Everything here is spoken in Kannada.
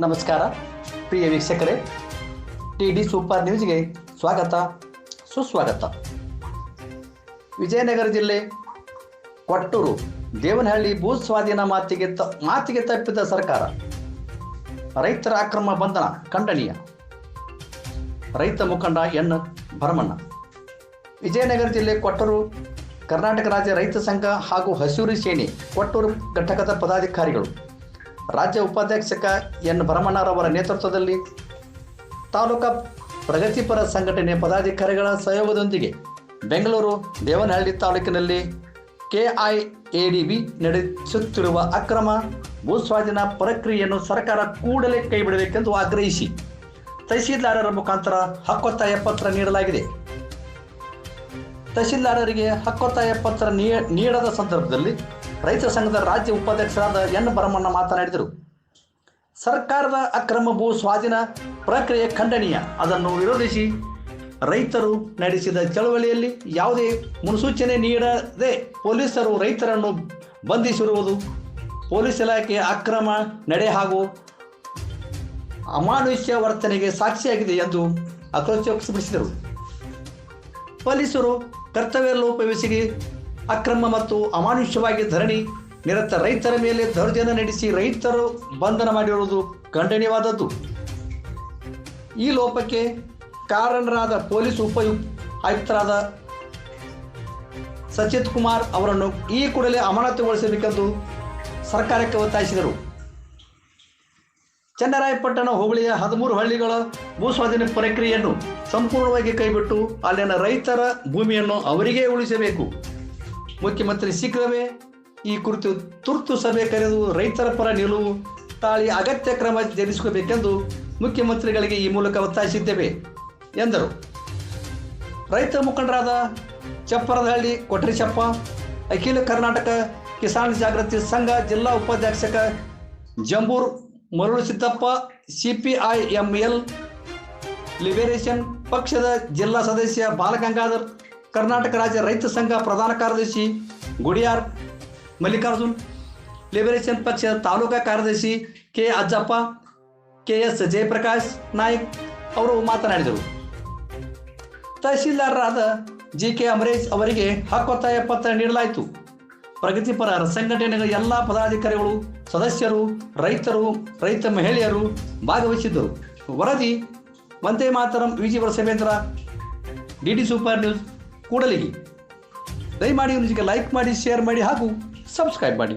ನಮಸ್ಕಾರ, ಪ್ರಿಯ ವೀಕ್ಷಕರೇ. ಟಿ ಡಿ ಸೂಪರ್ ನ್ಯೂಸ್ಗೆ ಸ್ವಾಗತ, ಸುಸ್ವಾಗತ. ವಿಜಯನಗರ ಜಿಲ್ಲೆ ಕೊಟ್ಟೂರು, ದೇವನಹಳ್ಳಿ ಭೂ ಸ್ವಾಧೀನ ಮಾತಿಗೆ ತ, ಮಾತಿಗೆ ತಪ್ಪಿದ ಸರ್ಕಾರ. ರೈತರ ಅಕ್ರಮ ಬಂಧನ ಖಂಡನೀಯ. ರೈತ ಮುಖಂಡ ಎನ್. ಭರಮಣ್ಣ. ವಿಜಯನಗರ ಜಿಲ್ಲೆ ಕೊಟ್ಟೂರು, ಕರ್ನಾಟಕ ರಾಜ್ಯ ರೈತ ಸಂಘ ಹಾಗೂ ಹಸೂರಿ ಸೇನೆ ಕೊಟ್ಟೂರು ಘಟಕದ ಪದಾಧಿಕಾರಿಗಳು. ರಾಜ್ಯ ಉಪಾಧ್ಯಕ್ಷಕ ಎನ್ ಭರಮಣ್ಣರವರ ನೇತೃತ್ವದಲ್ಲಿ ತಾಲೂಕಾ ಪ್ರಗತಿಪರ ಸಂಘಟನೆ ಪದಾಧಿಕಾರಿಗಳ ಸಹಯೋಗದೊಂದಿಗೆ ಬೆಂಗಳೂರು ದೇವನಹಳ್ಳಿ ತಾಲೂಕಿನಲ್ಲಿ ಕೆಐಎಡಿಬಿ ನಡೆಸುತ್ತಿರುವ ಅಕ್ರಮ ಭೂಸ್ವಾಧೀನ ಪ್ರಕ್ರಿಯೆಯನ್ನು ಸರ್ಕಾರ ಕೂಡಲೇ ಕೈಬಿಡಬೇಕೆಂದು ಆಗ್ರಹಿಸಿ ತಹಸೀಲ್ದಾರರ ಮುಖಾಂತರ ಹಕ್ಕೊತ್ತಾಯ ಪತ್ರ ನೀಡಲಾಗಿದೆ. ತಹಸೀಲ್ದಾರರಿಗೆ ಹಕ್ಕೊತ್ತಾಯ ಪತ್ರ ನೀಡದ ಸಂದರ್ಭದಲ್ಲಿ ರೈತ ಸಂಘದ ರಾಜ್ಯ ಉಪಾಧ್ಯಕ್ಷರಾದ ಎನ್ ಭರಮಣ್ಣ ಮಾತನಾಡಿದರು. ಸರ್ಕಾರದ ಅಕ್ರಮ ಭೂ ಸ್ವಾಧೀನ ಪ್ರಕ್ರಿಯೆ ಖಂಡನೀಯ. ಅದನ್ನು ವಿರೋಧಿಸಿ ರೈತರು ನಡೆಸಿದ ಚಳವಳಿಯಲ್ಲಿ ಯಾವುದೇ ಮುನ್ಸೂಚನೆ ನೀಡದೆ ಪೊಲೀಸರು ರೈತರನ್ನು ಬಂಧಿಸಿರುವುದು ಪೊಲೀಸ್ ಇಲಾಖೆಯ ಅಕ್ರಮ ನಡೆ ಹಾಗೂ ಅಮಾನುಷ್ಯ ವರ್ತನೆಗೆ ಸಾಕ್ಷಿಯಾಗಿದೆ ಎಂದು ಆಕ್ರೋಶ ವ್ಯಕ್ತಪಡಿಸಿದರು. ಪೊಲೀಸರು ಕರ್ತವ್ಯ ಲೋಪವೆಸಗಿ ಅಕ್ರಮ ಮತ್ತು ಅಮಾನುಷ್ಯವಾಗಿ ಧರಣಿ, ನಿರತ ರೈತರ ಮೇಲೆ ದೌರ್ಜನ್ಯ ನಡೆಸಿ ರೈತರು ಬಂಧನ ಮಾಡಿರುವುದು ಖಂಡನೀಯವಾದದ್ದು. ಈ ಲೋಪಕ್ಕೆ ಕಾರಣರಾದ ಪೊಲೀಸ್ ಉಪ ಆಯುಕ್ತರಾದ ಸಚಿತ್ ಕುಮಾರ್ ಅವರನ್ನು ಈ ಕೂಡಲೇ ಅಮಾನತುಗೊಳಿಸಬೇಕೆಂದು ಸರ್ಕಾರಕ್ಕೆ ಒತ್ತಾಯಿಸಿದರು. ಚನ್ನರಾಯಪಟ್ಟಣ ಹೋಬಳಿಯ ಹದಿಮೂರು ಹಳ್ಳಿಗಳ ಭೂಸ್ವಾಧೀನ ಪ್ರಕ್ರಿಯೆಯನ್ನು ಸಂಪೂರ್ಣವಾಗಿ ಕೈಬಿಟ್ಟು ಅಲ್ಲಿನ ರೈತರ ಭೂಮಿಯನ್ನು ಅವರಿಗೇ ಉಳಿಸಬೇಕು. ಮುಖ್ಯಮಂತ್ರಿ ಶೀಘ್ರವೇ ಈ ಕುರಿತು ತುರ್ತು ಸಭೆ ಕರೆದು ರೈತರ ಪರ ನಿಲುವು ತಾಳಿ ಅಗತ್ಯ ಕ್ರಮ ಜರುಗಿಸಬೇಕೆಂದು ಮುಖ್ಯಮಂತ್ರಿಗಳಿಗೆ ಈ ಮೂಲಕ ಒತ್ತಾಯಿಸಿದ್ದೇವೆ, ಎಂದರು. ರೈತ ಮುಖಂಡರಾದ ಚಪ್ಪರದಹಳ್ಳಿ ಕೊಟ್ರಿಚಪ್ಪ ಅಖಿಲ ಕರ್ನಾಟಕ ಕಿಸಾನ್ ಜಾಗೃತಿ ಸಂಘ ಜಿಲ್ಲಾ ಉಪಾಧ್ಯಕ್ಷಕ ಜಂಬೂರ್ ಮರುಳು ಸಿದ್ದಪ್ಪ ಸಿಪಿಐಎಂಎಲ್ ಲಿಬರೇಷನ್ ಪಕ್ಷದ ಜಿಲ್ಲಾ ಸದಸ್ಯ ಬಾಲಗಂಗಾಧರ್ ಕರ್ನಾಟಕ ರಾಜ್ಯ ರೈತ ಸಂಘ ಪ್ರಧಾನ ಕಾರ್ಯದರ್ಶಿ ಗುಡಿಯಾರ್ ಮಲ್ಲಿಕಾರ್ಜುನ್ ಲಿಬರೇಷನ್ ಪಕ್ಷದ ತಾಲೂಕಾ ಕಾರ್ಯದರ್ಶಿ K Ajjappa K S Jayaprakash Naik ಅವರು ಮಾತನಾಡಿದರು. ತಹಸೀಲ್ದಾರರಾದ ಜಿ ಕೆ ಅಮರೇಶ್ ಅವರಿಗೆ ಹಕ್ಕೊತ್ತಾಯ ಪತ್ರ ನೀಡಲಾಯಿತು. ಪ್ರಗತಿಪರ ಸಂಘಟನೆಗಳ ಎಲ್ಲ ಪದಾಧಿಕಾರಿಗಳು, ಸದಸ್ಯರು, ರೈತರು, ರೈತ ಮಹಿಳೆಯರು ಭಾಗವಹಿಸಿದ್ದರು. ವರದಿ Vande Mataram Viji ವರಸವೇಂದ್ರ D D super news. Kudligi ದಯಮಾಡಿ ನ್ಯೂಸ್ಗೆ ಲೈಕ್ ಮಾಡಿ ಶೇರ್ ಮಾಡಿ ಹಾಗೂ ಸಬ್ಸ್ಕ್ರೈಬ್ ಮಾಡಿ.